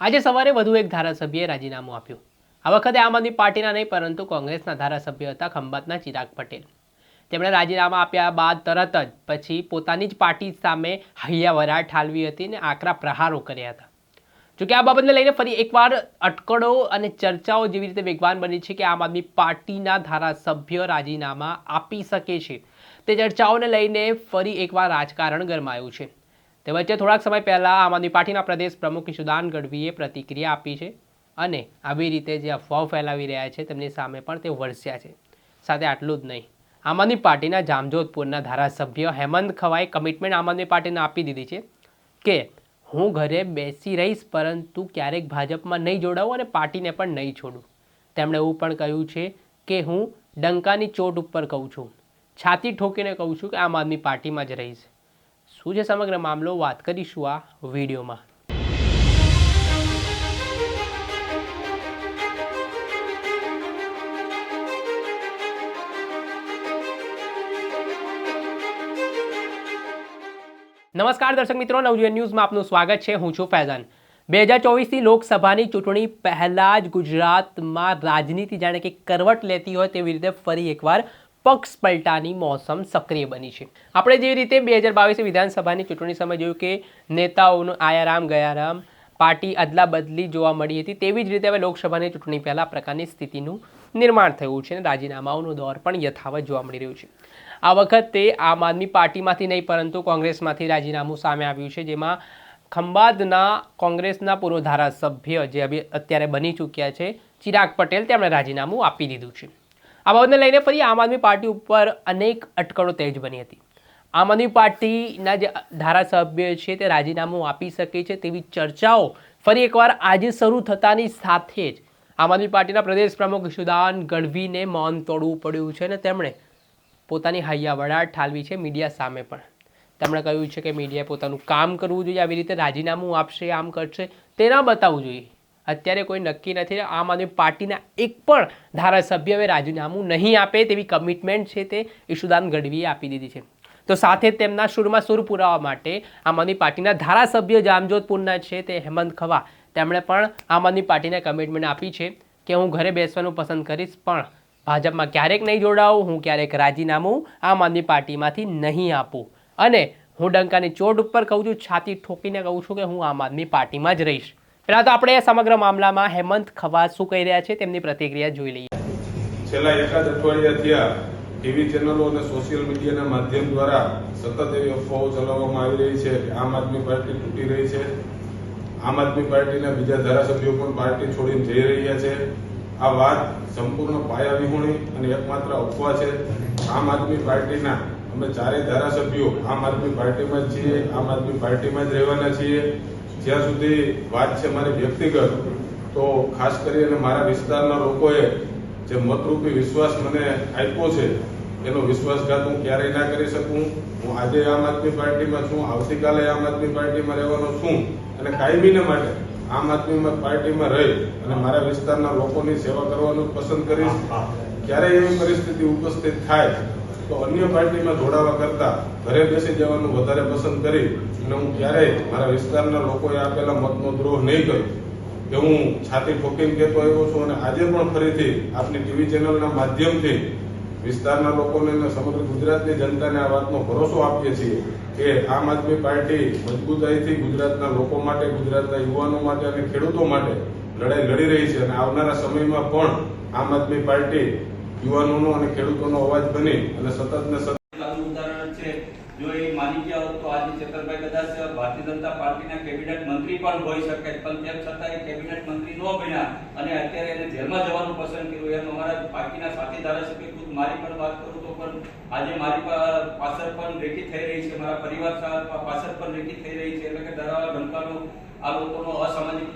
આજે સવારે વધુ એક ધારાસભ્યએ રાજીનામું આપ્યું. આ વખતે આમ આદમી પાર્ટીના નહીં, પરંતુ કોંગ્રેસના ધારાસભ્ય હતા ખંભાતના ચિરાગ પટેલ. તેમણે રાજીનામા આપ્યા બાદ તરત જ પછી પોતાની જ પાર્ટી સામે હૈયાવરા ઠાલવી હતી અને આકરા પ્રહારો કર્યા હતા. જોકે આ બાબતને લઈને ફરી એકવાર અટકળો અને ચર્ચાઓ જેવી રીતે વેગવાન બની છે કે આમ આદમી પાર્ટીના ધારાસભ્ય રાજીનામા આપી શકે છે. તે ચર્ચાઓને લઈને ફરી એકવાર રાજકારણ ગરમાયું છે. તે વચ્ચે થોડાક સમય પહેલાં આમ આદમી પાર્ટીના પ્રદેશ પ્રમુખ ઈશુદાન ગઢવીએ પ્રતિક્રિયા આપી છે અને આવી રીતે જે અફવાઓ ફેલાવી રહ્યા છે તેમની સામે પણ તે વરસ્યા છે. સાથે આટલું જ નહીં. આમ આદમી પાર્ટીના જામજોધપુરના ધારાસભ્ય હેમંત ખવાએ કમિટમેન્ટ આમ આદમી પાર્ટીને આપી દીધી છે કે હું ઘરે બેસી રહીશ પરંતુ ક્યારેક ભાજપમાં નહીં જોડાવું અને પાર્ટીને પણ નહીં છોડું. તેમણે એવું પણ કહ્યું છે કે હું ડંકાની ચોટ ઉપર કહું છું. છાતી ઠોકીને કહું છું કે આમ આદમી પાર્ટીમાં જ રહીશ. શું છે સમગ્ર મામલો? વાત કરીશું આ વિડીયોમાં. નમસ્કાર દર્શક મિત્રો, નવજીવન ન્યૂઝમાં આપનું સ્વાગત છે. હું છું ફૈઝાન. બે હજાર ચોવીસની લોકસભાની ચૂંટણી પહેલાં જ ગુજરાતમાં રાજનીતિ જાણે કે કરવટ લેતી હોય તેવી રીતે ફરી એકવાર પક્ષ પલટાની મોસમ સક્રિય બની છે. આપણે જેવી રીતે બે હજાર બાવીસ વિધાનસભાની ચૂંટણી સમય જોયું કે નેતાઓનું આયારામ, ગયારામ, પાર્ટી અદલા બદલી જોવા મળી હતી, તેવી જ રીતે હવે લોકસભાની ચૂંટણી પહેલાં પ્રકારની સ્થિતિનું નિર્માણ થયું છે અને રાજીનામાઓનો દોર પણ યથાવત જોવા મળી રહ્યું છે. આ વખતે આમ આદમી પાર્ટીમાંથી નહીં, પરંતુ કોંગ્રેસમાંથી રાજીનામું સામે આવ્યું છે, જેમાં ખંભાતના કોંગ્રેસના પૂર્વ ધારાસભ્ય જે અત્યારે બની ચૂક્યા છે, ચિરાગ પટેલ, તેમણે રાજીનામું આપી દીધું છે. આ બાબતને લઈને ફરી આમ આદમી પાર્ટી ઉપર અનેક અટકળો તેજ બની હતી. આમ આદમી પાર્ટીના જે ધારાસભ્ય છે તે રાજીનામું આપી શકે છે તેવી ચર્ચાઓ ફરી એકવાર આજે શરૂ થતાની સાથે જ આમ આદમી પાર્ટીના પ્રદેશ પ્રમુખ સુદાન ગઢવીને મૌન તોડવું પડ્યું છે અને તેમણે પોતાની હૈયાવડાટ ઠાલવી છે મીડિયા સામે પણ. તેમણે કહ્યું છે કે મીડિયાએ પોતાનું કામ કરવું જોઈએ, આવી રીતે રાજીનામું આપશે, આમ કરશે તે ના બતાવવું જોઈએ. અત્યારે કોઈ નક્કી નથી આમ આદમી પાર્ટીના એક પણ ધારાસભ્ય હવે રાજીનામું નહીં આપે તેવી કમિટમેન્ટ છે તે ઈશુદાન ગઢવીએ આપી દીધી છે. તો સાથે તેમના સુરમાં સુર પુરાવા માટે આમ આદમી પાર્ટીના ધારાસભ્ય જામજોધપુરના છે તે હેમંત ખવા. તેમણે પણ આમ આદમી પાર્ટીને કમિટમેન્ટ આપી છે કે હું ઘરે બેસવાનું પસંદ કરીશ, પણ ભાજપમાં ક્યારેક નહીં જોડાવું, હું ક્યારેક રાજીનામું આમ આદમી પાર્ટીમાંથી નહીં આપું. અને હું ડંકાની ચોટ ઉપર કહું છું, છાતી ઠોકીને કહું છું કે હું આમ આદમી પાર્ટીમાં જ રહીશ. પહેલાં તો આપણે સમગ્ર મામલામાં હેમંત ખવાસ શું કહી રહ્યા છે તેમની પ્રતિક્રિયા જોઈ લઈએ. છેલ્લા એકાદ અઠવાડિયા થયા ટીવી ચેનલો અને સોશિયલ મીડિયાના માધ્યમ દ્વારા સતત એવી અફવાઓ ચલાવવામાં આવી રહી છે. કે આમ આદમી પાર્ટી તૂટી રહી છે. આમ આદમી પાર્ટીના બીજા ધારાસભ્યો પણ પાર્ટી છોડીને જઈ રહ્યા છે. આ વાત સંપૂર્ણ પાયા વિહોણી અને એકમાત્ર અફવા છે. આમ આદમી પાર્ટીના અમે ચારેય ધારાસભ્યો આમ આદમી પાર્ટીમાં જ છીએ, આમ આદમી પાર્ટીમાં જ રહેવાના છીએ. જ્યાં સુધી વાત છે મારી વ્યક્તિગત તો ખાસ કરીને મારા વિસ્તારના લોકોએ જે મતરૂપી વિશ્વાસ મને આપ્યો છે એનો વિશ્વાસઘાત હું ક્યારેય ના કરી શકું. હું આજે આમ આદમી પાર્ટીમાં છું આવતીકાલે આમ આદમી પાર્ટીમાં રહેવાનો છું અને કાયમીને માટે આમ આદમી પાર્ટીમાં રહી અને મારા વિસ્તારના લોકોની સેવા કરવાનું પસંદ કરીશ. ક્યારેય એવી પરિસ્થિતિ ઉપસ્થિત થાય તો અન્ય પાર્ટીમાં જોડાવા કરતા ઘરે બેસી જવાનું વધારે પસંદ કરી અને હું ક્યારેય મારા વિસ્તારના લોકોએ આપેલા મતનો દ્રોહ નહીં કર્યો કે હું છાતી ઠોકીને કહેતો આવ્યો છું અને આજે પણ ફરીથી આપની ટીવી ચેનલના માધ્યમથી વિસ્તારના લોકોને અને સમગ્ર ગુજરાતની જનતાને આ વાતનો ભરોસો આપીએ છીએ કે આમ આદમી પાર્ટી મજબૂતાઈથી ગુજરાતના લોકો માટે, ગુજરાતના યુવાનો માટે અને ખેડૂતો માટે લડાઈ લડી રહી છે અને આવનારા સમયમાં પણ આમ આદમી પાર્ટી યુવાનોનો અને ખેડૂતોનો અવાજ બને અને સતત ને સતત અત્યારે એને જેલમાં જવાનું પસંદ કર્યું. એમ અમારા પાર્ટીના સાથી ધારાસભ્ય ખુદ મારી પણ વાત કરું તો પણ આજે મારી પાછળ પણ રેકી થઈ રહી છે. મારા પરિવાર પાછળ પણ રેકી થઈ રહી છે. એટલે કે ડરાવા ધમકાનો આ લોકોનો અસામાજિક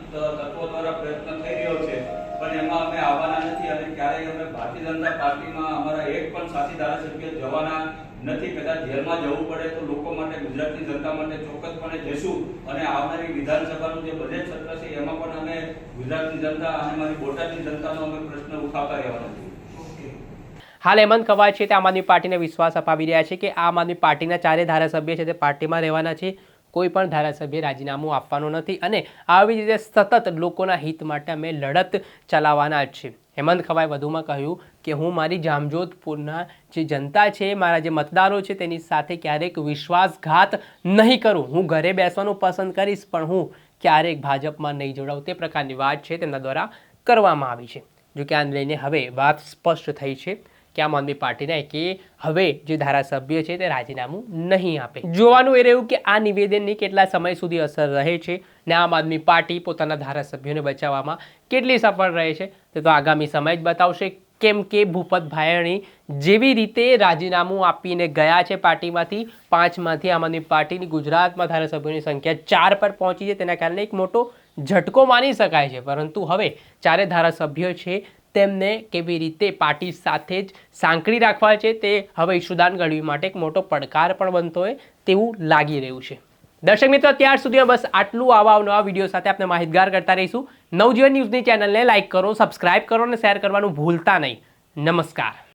ભારતીય જનતા પાર્ટીમાં અમારા એક પણ સાથી ધારાસભ્ય જવાના નથી કદાચ જેલમાં જવું પડે તો લોકો માટે ગુજરાતની જનતા માટે ચોક્કસપણે જશું અને આવનારી વિધાનસભાનું જે બજેટ સત્ર છે એમાં પણ અમે ગુજરાતની જનતા અને મારી બોટાદની જનતાનો અમે પ્રશ્ન ઉઠાવતા રહેવાના છીએ. હાલ હેમંત કવાય છે તે આમ આદમી પાર્ટીને વિશ્વાસ અપાવી રહ્યા છે કે આમ આદમી પાર્ટીના ચારે ધારાસભ્ય છે તે પાર્ટીમાં રહેવાના છે. કોઈ પણ ધારાસભ્ય રાજીનામું આપવાનું નથી અને આવી રીતે સતત લોકોના હિત માટે અમે લડત ચલાવવાના જ છે હેમંત ખવાએ વધુમાં કહ્યું કે હું મારી જામજોધપુરના જે જનતા છે, મારા જે મતદારો છે, તેની સાથે ક્યારેક વિશ્વાસઘાત નહીં કરું. હું ઘરે બેસવાનું પસંદ કરીશ, પણ હું ક્યારેક ભાજપમાં નહીં જોડાઉં. તે પ્રકારની વાત છે તેમના દ્વારા કરવામાં આવી છે. જો કે આને લઈને હવે વાત સ્પષ્ટ થઈ છે. કે આમ આદમી પાર્ટીના કે હવે જે ધારાસભ્ય છે તે રાજીનામું નહીં આપે. જોવાનું એ રહ્યું કે આ નિવેદનની કેટલા સમય સુધી અસર રહે છે ને આમ આદમી પાર્ટી પોતાના ધારાસભ્યોને બચાવવામાં કેટલી સફળ રહે છે તે તો આગામી સમય જ બતાવશે. કેમ કે ભૂપત ભાયણી જેવી રીતે રાજીનામું આપીને ગયા છે પાર્ટીમાંથી પાંચમાંથી આમ આદમી પાર્ટીની ગુજરાતમાં ધારાસભ્યોની સંખ્યા ચાર પર પહોંચી છે તેના કારણે એક મોટો ઝટકો માની શકાય છે. પરંતુ હવે ચારે ધારાસભ્યો છે તેમને કેવી રીતે પાર્ટી સાથે જ સાંકળી રાખવા છે તે હવે ઈશુદાન ગઢવી માટે એક મોટો પડકાર પણ બનતો હોય તેવું લાગી રહ્યું છે. દર્શક મિત્રો, અત્યાર સુધી બસ આટલું. આવા નવા વીડિયો સાથે આપણે માહિતગાર કરતા રહીશું. નવજીવન ન્યૂઝની ચેનલને લાઇક કરો, સબસ્ક્રાઇબ કરો અને શેર કરવાનું ભૂલતા નહીં. નમસ્કાર.